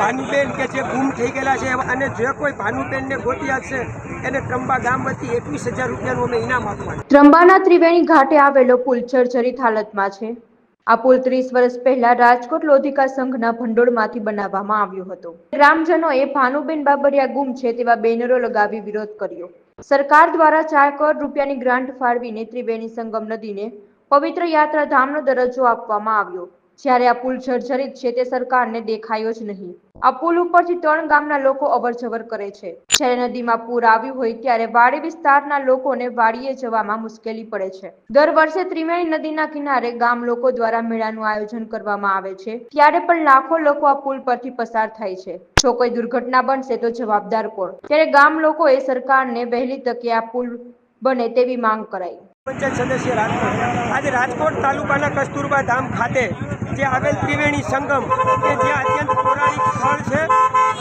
ભાનુબેન કે જે ગુમ થઈ ગયેલા છે અને જે કોઈ ભાનુબેનને ગોતી છે એને ત્રંબા ગામ વતી એકવીસ હજાર રૂપિયાનું અમે ઇનામ આપવાનું. ત્રંબાના ત્રિવેણી ઘાટે આવેલો પુલ જર્જરિત હાલતમાં છે. આ પુલ ત્રીસ વર્ષ પહેલા રાજકોટ લોધિકા સંઘના ભંડોળમાંથી બનાવવામાં આવ્યો હતો. ગ્રામજનોએ ભાનુબેન બાબરિયા ગુમ છે તેવા બેનરો લગાવી વિરોધ કર્યો. સરકાર દ્વારા ચાર કરોડ રૂપિયાની ગ્રાન્ટ ફાળવીને ત્રિવેણી સંગમ નદીને પવિત્ર યાત્રાધામનો દરજ્જો આપવામાં આવ્યો. જ્યારે આ પુલ જર્જરિત છે તે સરકારને દેખાયો જ નહીં. આ પુલ ઉપરથી ત્રણ ગામના લોકો અવરજવર કરે છે. જ્યારે નદીમાં પૂર આવ્યું હોય ત્યારે વાડી વિસ્તારના લોકોને વાડીએ જવામાં મુશ્કેલી પડે છે. દર વર્ષે ત્રિવેણી નદીના કિનારે ગામ લોકો દ્વારા મેળાનું આયોજન કરવામાં આવે છે. ત્યારે પણ લાખો લોકો આ પુલ પરથી પસાર થાય છે. જો કોઈ દુર્ઘટના બનશે તો જવાબદાર કોણ? ત્યારે ગામ લોકોએ સરકારને વહેલી તકે આ પુલ બને તેવી માંગ કરાઈ. પંચાયત સદસ્ય રાજકોટ. આજે રાજકોટ તાલુકાના કસ્તુરબા ધામ ખાતે જે આવેલ ત્રિવેણી સંગમ કે જ્યાં અત્યંત પૌરાણિક સ્થળ છે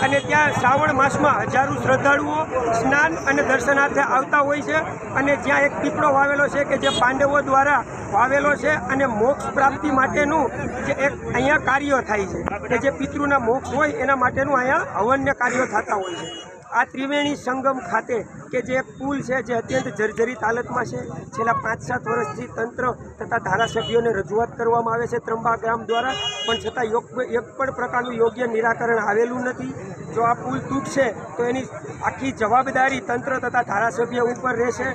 અને ત્યાં શ્રાવણ માસમાં હજારો શ્રદ્ધાળુઓ સ્નાન અને દર્શનાર્થે આવતા હોય છે અને જ્યાં એક પીપળો વાવેલો છે કે જે પાંડવો દ્વારા વાવેલો છે અને મોક્ષ પ્રાપ્તિ માટેનું જે એક અહીંયા કાર્ય થાય છે. કે જે પિતૃના મોક્ષ હોય એના માટેનું અહીંયા હવન્ય કાર્યો થતા હોય છે. આ ત્રિવેણી સંગમ ખાતે કે જે પુલ છે જે અત્યંત જર્જરિત હાલતમાં છે, છેલ્લા પાંચ સાત વર્ષથી તંત્ર તથા ધારાસભ્યોને રજૂઆત કરવામાં આવે છે ત્રંબા ગ્રામ દ્વારા, પણ છતાં યોગ એક પણ પ્રકારનું યોગ્ય નિરાકરણ આવેલું નથી. જો આ પુલ તૂટશે, તો એની આખી જવાબદારી તંત્ર તથા ધારાસભ્ય ઉપર રહેશે.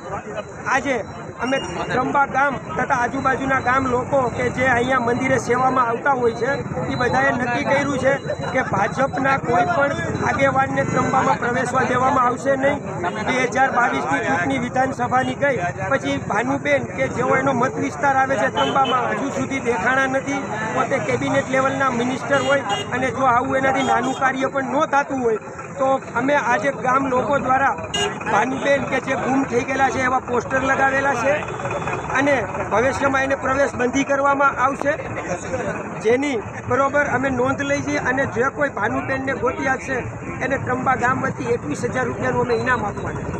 આજે અમે ત્રંબા ગામ તથા આજુબાજુના ગામ લોકો કે જે અહીંયા મંદિરે સેવામાં આવતા હોય છે, એ બધાએ નક્કી કર્યું છે કે ભાજપના કોઈ પણ આગેવાનને ત્રંબામાં પ્રવેશવા દેવામાં આવશે નહીં. બે હજાર બાવીસની ચૂંટણી વિધાનસભાની ગઈ, પછી ભાનુબેન કે જેઓ એનો મત વિસ્તાર આવે છે ત્રંબામાં હજુ સુધી દેખાણા નથી. પોતે કેબિનેટ લેવલના મિનિસ્ટર હોય અને જો આવું એનાથી નાનું કાર્ય પણ ન થતું હોય તો અમે આજે ગામ લોકો દ્વારા ભાનુબેન કે જે ગુમ થઈ ગયેલા છે એવા પોસ્ટર લગાવેલા છે અને ભવિષ્યમાં એને પ્રવેશ બંધી કરવામાં આવશે. જેની બરોબર અમે નોંધ લઈ જઈએ અને જે કોઈ ભાનુબેનને ગોતી આપશે, એને ત્રંબા ગામ વતી એકવીસ હજાર રૂપિયાનું અમે ઇનામ આપવાના